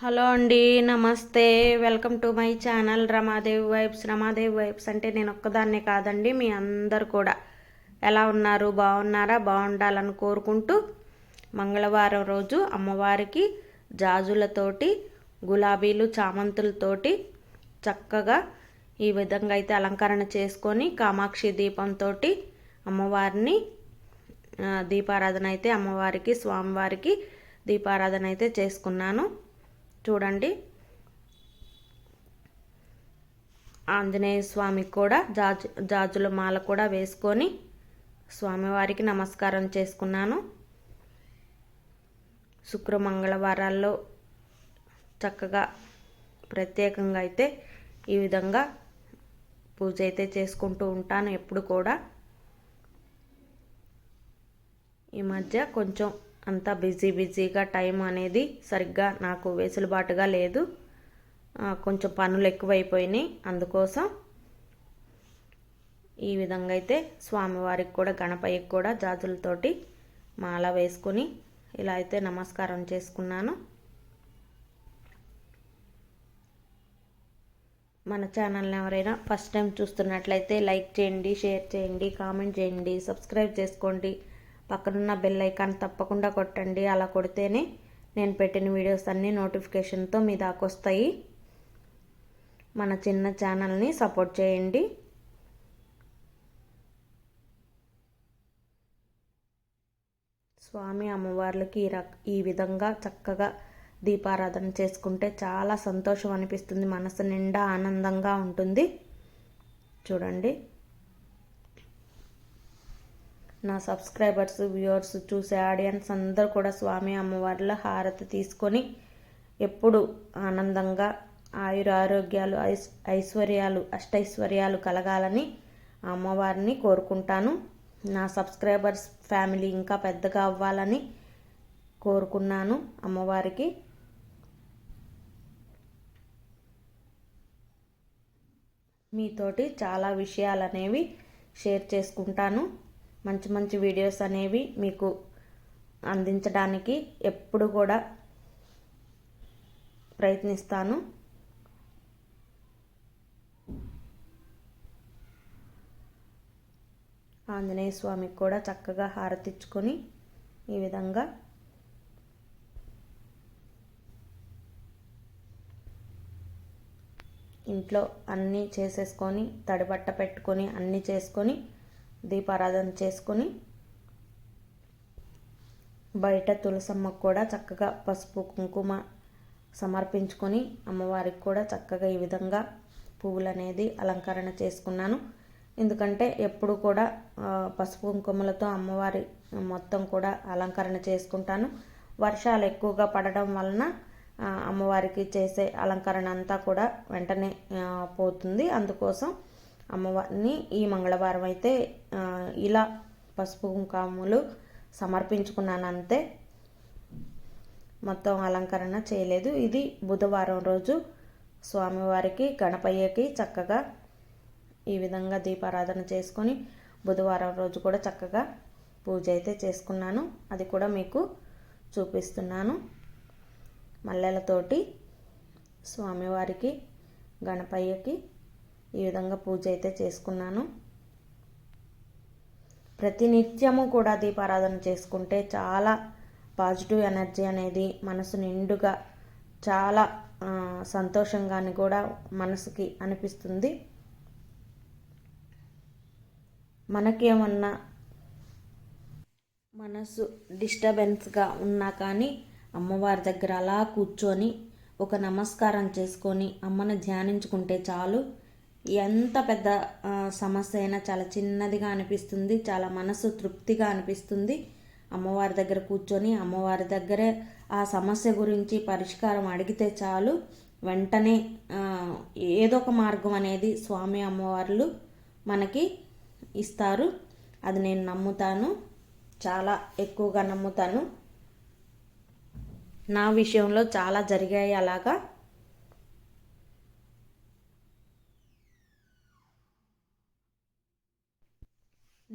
Hello అండి నమస్తే. Welcome to my channel Ramadevi vibes. Ramadevi vibes అంటే నేను ఒక్కదాన్నే కాదండి మీ అందరు కూడా. ఎలా ఉన్నారు? బాగున్నారా? బాగుండాలని కోరుకుంటూ మంగళవారం రోజు అమ్మవారికి జాజులతోటి గులాబీలు చామంతులతోటి చక్కగా ఈ విధంగా అయితే అలంకరణ చేసుకొని కామాక్షి దీపంతో అమ్మవారిని దీపారాధన అయితే అమ్మవారికి స్వామివారికి దీపారాధన అయితే చేసుకున్నాను. చూడండి. ఆంజనేయ స్వామికి కూడా జాజు జాజుల మాల కూడా వేసుకొని స్వామివారికి నమస్కారం చేసుకున్నాను. శుక్ర మంగళవారాల్లో చక్కగా ప్రత్యేకంగా అయితే ఈ విధంగా పూజ అయితే చేసుకుంటూ ఉంటాను ఎప్పుడు కూడా. ఈ మధ్య కొంచెం అంతా బిజీ బిజీగా టైం అనేది సరిగ్గా నాకు వెసులుబాటుగా లేదు. కొంచెం పనులు ఎక్కువైపోయినాయి. అందుకోసం ఈ విధంగా అయితే స్వామివారికి కూడా గణపయ్యకి కూడా జాజులతోటి మాల వేసుకొని ఇలా అయితే నమస్కారం చేసుకున్నాను. మన ఛానల్ని ఎవరైనా ఫస్ట్ టైం చూస్తున్నట్లయితే లైక్ చేయండి షేర్ చేయండి కామెంట్ చేయండి సబ్స్క్రైబ్ చేసుకోండి. పక్కనున్న బెల్ ఐకాన్ తప్పకుండా కొట్టండి. అలా కొడితేనే నేను పెట్టిన వీడియోస్ అన్నీ నోటిఫికేషన్తో మీ దాకా వస్తాయి. మన చిన్న ఛానల్ని సపోర్ట్ చేయండి. స్వామి అమ్మవార్లకి ఈ రక ఈ విధంగా చక్కగా దీపారాధన చేసుకుంటే చాలా సంతోషం అనిపిస్తుంది. మనసు నిండా ఆనందంగా ఉంటుంది. చూడండి. నా సబ్స్క్రైబర్స్ వ్యూవర్స్ చూసే ఆడియన్స్ అందరూ కూడా స్వామి అమ్మవార్ల హారతి తీసుకొని ఎప్పుడు ఆనందంగా ఆయుర ఆరోగ్యాలు ఐస్ ఐశ్వర్యాలు అష్టైశ్వర్యాలు కలగాలని అమ్మవారిని కోరుకుంటాను. నా సబ్స్క్రైబర్స్ ఫ్యామిలీ ఇంకా పెద్దగా అవ్వాలని కోరుకున్నాను అమ్మవారికి. మీతోటి చాలా విషయాలు అనేవి షేర్ చేసుకుంటాను. మంచి మంచి వీడియోస్ అనేవి మీకు అందించడానికి ఎప్పుడు కూడా ప్రయత్నిస్తాను. ఆంజనేయ స్వామికి కూడా చక్కగా హారతిచ్చుకొని ఈ విధంగా ఇంట్లో అన్నీ చేసేసుకొని తడిబట్ట పెట్టుకొని అన్నీ చేసుకొని దీపారాధన చేసుకొని బయట తులసమ్మకు కూడా చక్కగా పసుపు కుంకుమ సమర్పించుకొని అమ్మవారికి కూడా చక్కగా ఈ విధంగా పువ్వులు అనేది అలంకరణ చేసుకున్నాను. ఎందుకంటే ఎప్పుడు కూడా పసుపు కుంకుమలతో అమ్మవారి మొత్తం కూడా అలంకరణ చేసుకుంటాను. వర్షాలు ఎక్కువగా పడడం వలన అమ్మవారికి చేసే అలంకరణ అంతా కూడా వెంటనే పోతుంది. అందుకోసం అమ్మవారిని ఈ మంగళవారం అయితే ఇలా పసుపు కుంకాములు సమర్పించుకున్నాను అంతే మొత్తం అలంకరణ చేయలేదు. ఇది బుధవారం రోజు స్వామివారికి గణపయ్యకి చక్కగా ఈ విధంగా దీపారాధన చేసుకొని బుధవారం రోజు కూడా చక్కగా పూజ అయితే చేసుకున్నాను. అది కూడా మీకు చూపిస్తున్నాను. మల్లెలతోటి స్వామివారికి గణపయ్యకి ఈ విధంగా పూజ అయితే చేసుకున్నాను. ప్రతినిత్యము కూడా దీపారాధన చేసుకుంటే చాలా పాజిటివ్ ఎనర్జీ అనేది మనసు నిండుగా చాలా సంతోషంగాని కూడా మనసుకి అనిపిస్తుంది. మనకేమన్నా మనసు డిస్టర్బెన్స్గా ఉన్నా కానీ అమ్మవారి దగ్గర అలా కూర్చొని ఒక నమస్కారం చేసుకొని అమ్మను ధ్యానించుకుంటే చాలు. ఎంత పెద్ద సమస్య అయినా చాలా చిన్నదిగా అనిపిస్తుంది చాలా మనసు తృప్తిగా అనిపిస్తుంది. అమ్మవారి దగ్గర కూర్చొని అమ్మవారి దగ్గరే ఆ సమస్య గురించి పరిష్కారం అడిగితే చాలు. వెంటనే ఏదో ఒక మార్గం అనేది స్వామి అమ్మవార్లు మనకి ఇస్తారు. అది నేను నమ్ముతాను. చాలా ఎక్కువగా నమ్ముతాను. నా విషయంలో చాలా జరిగాయి అలాగా.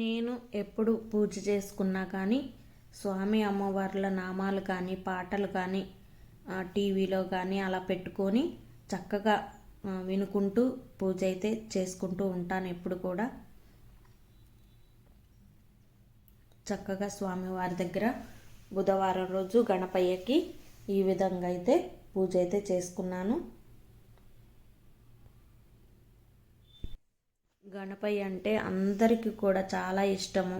నేను ఎప్పుడు పూజ చేసుకున్నా కానీ స్వామి అమ్మవార్ల నామాలు కానీ పాటలు కానీ టీవీలో కానీ అలా పెట్టుకొని చక్కగా వినుకుంటూ పూజ అయితే చేసుకుంటూ ఉంటాను ఎప్పుడు కూడా. చక్కగా స్వామివారి దగ్గర బుధవారం రోజు గణపయ్యకి ఈ విధంగా అయితే పూజ అయితే చేసుకున్నాను. గణపయ్య అంటే అందరికీ కూడా చాలా ఇష్టము.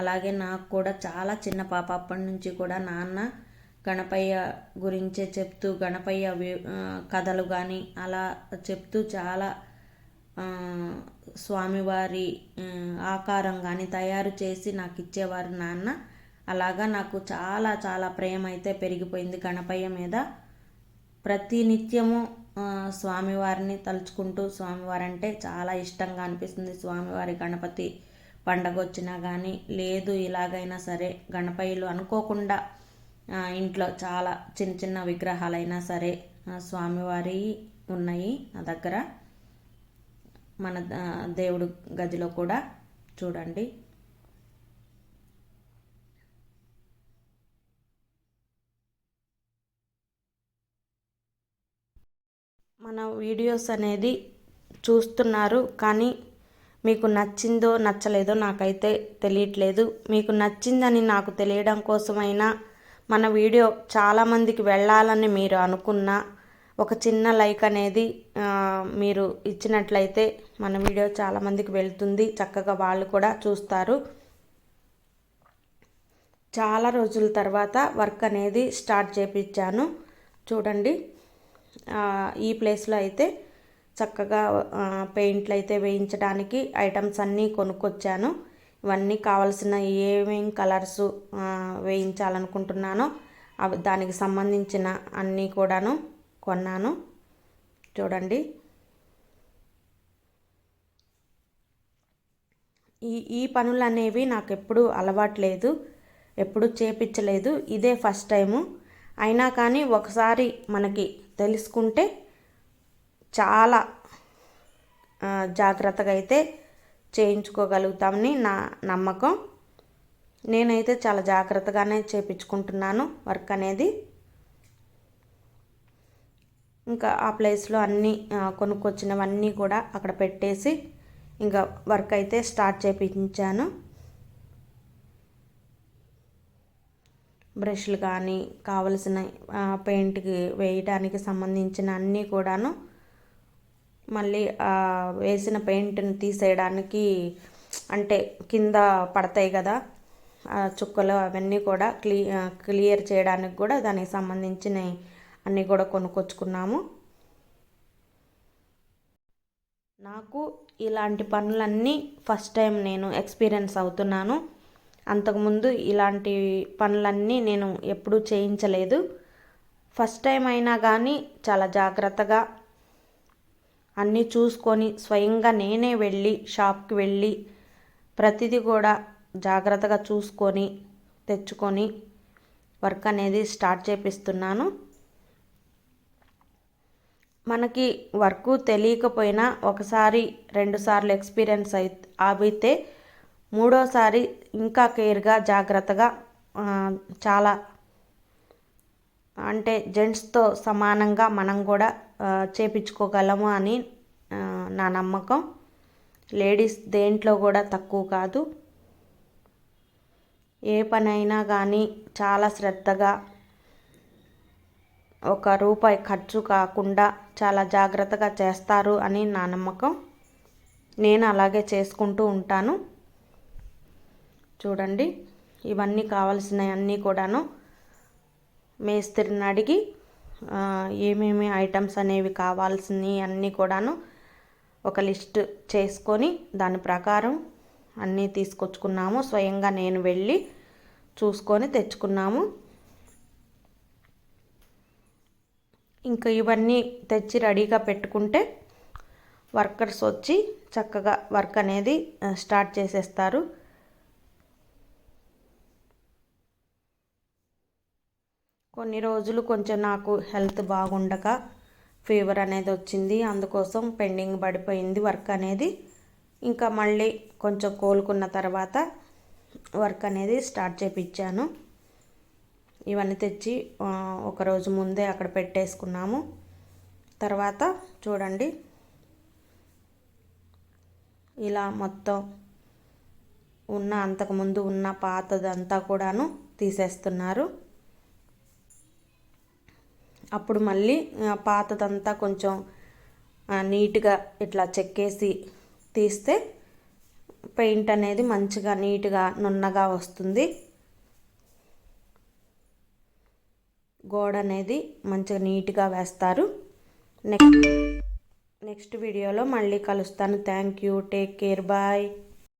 అలాగే నాకు కూడా చాలా చిన్న పాప అప్పటి నుంచి కూడా నాన్న గణపయ్య గురించే చెప్తూ గణపయ్య కథలు కానీ అలా చెప్తూ చాలా స్వామివారి ఆకారం కానీ తయారు చేసి నాకు ఇచ్చేవారు నాన్న. అలాగా నాకు చాలా చాలా ప్రేమ అయితే పెరిగిపోయింది గణపయ్య మీద. ప్రతి నిత్యము స్వామివారిని తలుచుకుంటూ స్వామివారు అంటే చాలా ఇష్టంగా అనిపిస్తుంది. స్వామివారి గణపతి పండగ వచ్చినా కానీ లేదు ఇలాగైనా సరే గణపయ్యలు అనుకోకుండా ఇంట్లో చాలా చిన్న చిన్న విగ్రహాలైనా సరే స్వామివారి ఉన్నాయి నా దగ్గర. మన దేవుడు గదిలో కూడా చూడండి. మన వీడియోస్ అనేది చూస్తున్నారు కానీ మీకు నచ్చిందో నచ్చలేదో నాకైతే తెలియట్లేదు. మీకు నచ్చిందని నాకు తెలియడం కోసమైనా మన వీడియో చాలామందికి వెళ్ళాలని మీరు అనుకున్న ఒక చిన్న లైక్ అనేది మీరు ఇచ్చినట్లయితే మన వీడియో చాలామందికి వెళ్తుంది. చక్కగా వాళ్ళు కూడా చూస్తారు. చాలా రోజుల తర్వాత వర్క్ అనేది స్టార్ట్ చేపించాను. చూడండి. ఈ ప్లేస్లో అయితే చక్కగా పెయింట్లు అయితే వేయించడానికి ఐటమ్స్ అన్నీ కొనుక్కొచ్చాను. ఇవన్నీ కావాల్సిన ఏమేం కలర్స్ వేయించాలనుకుంటున్నానో అవి దానికి సంబంధించిన అన్నీ కూడాను కొన్నాను. చూడండి. ఈ ఈ పనులు అనేవి నాకు ఎప్పుడు అలవాట్లేదు ఎప్పుడు చేపించలేదు ఇదే ఫస్ట్ టైము. అయినా కానీ ఒకసారి మనకి తెలుసుకుంటే చాలా జాగ్రత్తగా అయితే చేయించుకోగలుగుతామని నా నమ్మకం. నేనైతే చాలా జాగ్రత్తగానే చేపించుకుంటున్నాను వర్క్ అనేది. ఇంకా ఆ ప్లేస్లో అన్నీ కొనుక్కొచ్చినవన్నీ కూడా అక్కడ పెట్టేసి ఇంకా వర్క్ అయితే స్టార్ట్ చేయించాను బ్రష్లు కానీ కావలసిన పెయింట్కి వేయడానికి సంబంధించిన అన్నీ కూడాను మళ్ళీ వేసిన పెయింట్ని తీసేయడానికి అంటే కింద పడతాయి కదా చుక్కలు అవన్నీ కూడా క్లీ క్లియర్ చేయడానికి కూడా దానికి సంబంధించిన అన్నీ కూడా కొనుక్కొచ్చుకున్నాము. నాకు ఇలాంటి పనులన్నీ ఫస్ట్ టైం నేను ఎక్స్పీరియన్స్ అవుతున్నాను. అంతకుముందు ఇలాంటి పనులన్నీ నేను ఎప్పుడూ చేయించలేదు. ఫస్ట్ టైం అయినా కానీ చాలా జాగ్రత్తగా అన్నీ చూసుకొని స్వయంగా నేనే వెళ్ళి షాప్కి వెళ్ళి ప్రతిదీ కూడా జాగ్రత్తగా చూసుకొని తెచ్చుకొని వర్క్ అనేది స్టార్ట్ చేపిస్తున్నాను. మనకి వర్క్ తెలియకపోయినా ఒకసారి రెండుసార్లు ఎక్స్పీరియన్స్ అయి అయితే మూడోసారి ఇంకా కేర్గా జాగ్రత్తగా చాలా అంటే జెంట్స్తో సమానంగా మనం కూడా చేపించుకోగలము అని నా నమ్మకం. లేడీస్ దేంట్లో కూడా తక్కువ కాదు. ఏ పనైనా కానీ చాలా శ్రద్ధగా ఒక రూపాయి ఖర్చు కాకుండా చాలా జాగ్రత్తగా చేస్తారు అని నా నమ్మకం. నేను అలాగే చేసుకుంటూ ఉంటాను. చూడండి. ఇవన్నీ కావాల్సినవన్నీ అన్నీ కూడాను మేస్త్రిని అడిగి ఏమేమి ఐటమ్స్ అనేవి కావాల్సినవి అన్నీ కూడాను ఒక లిస్ట్ చేసుకొని దాని ప్రకారం అన్నీ తీసుకొచ్చుకున్నాము. స్వయంగా నేను వెళ్ళి చూసుకొని తెచ్చుకున్నాము. ఇంకా ఇవన్నీ తెచ్చి రెడీగా పెట్టుకుంటే వర్కర్స్ వచ్చి చక్కగా వర్క్ అనేది స్టార్ట్ చేసేస్తారు. కొన్ని రోజులు కొంచెం నాకు హెల్త్ బాగుండక ఫీవర్ అనేది వచ్చింది. అందుకోసం పెండింగ్ పడిపోయింది వర్క్ అనేది. ఇంకా మళ్ళీ కొంచెం కోలుకున్న తర్వాత వర్క్ అనేది స్టార్ట్ చేపించాను ఇవన్నీ తెచ్చి ఒకరోజు ముందే అక్కడ పెట్టేసుకున్నాము. తర్వాత చూడండి. ఇలా మొత్తం ఉన్న అంతకుముందు ఉన్న పాతదంతా కూడాను తీసేస్తున్నారు. అప్పుడు మళ్ళీ పాతదంతా కొంచెం నీట్గా ఇట్లా చెక్కేసి తీస్తే పెయింట్ అనేది మంచిగా నీట్గా నున్నగా వస్తుంది. గోడ అనేది మంచిగా నీట్గా వేస్తారు. నెక్స్ట్ నెక్స్ట్ వీడియోలో మళ్ళీ కలుస్తాను. Thank you. Take care. Bye.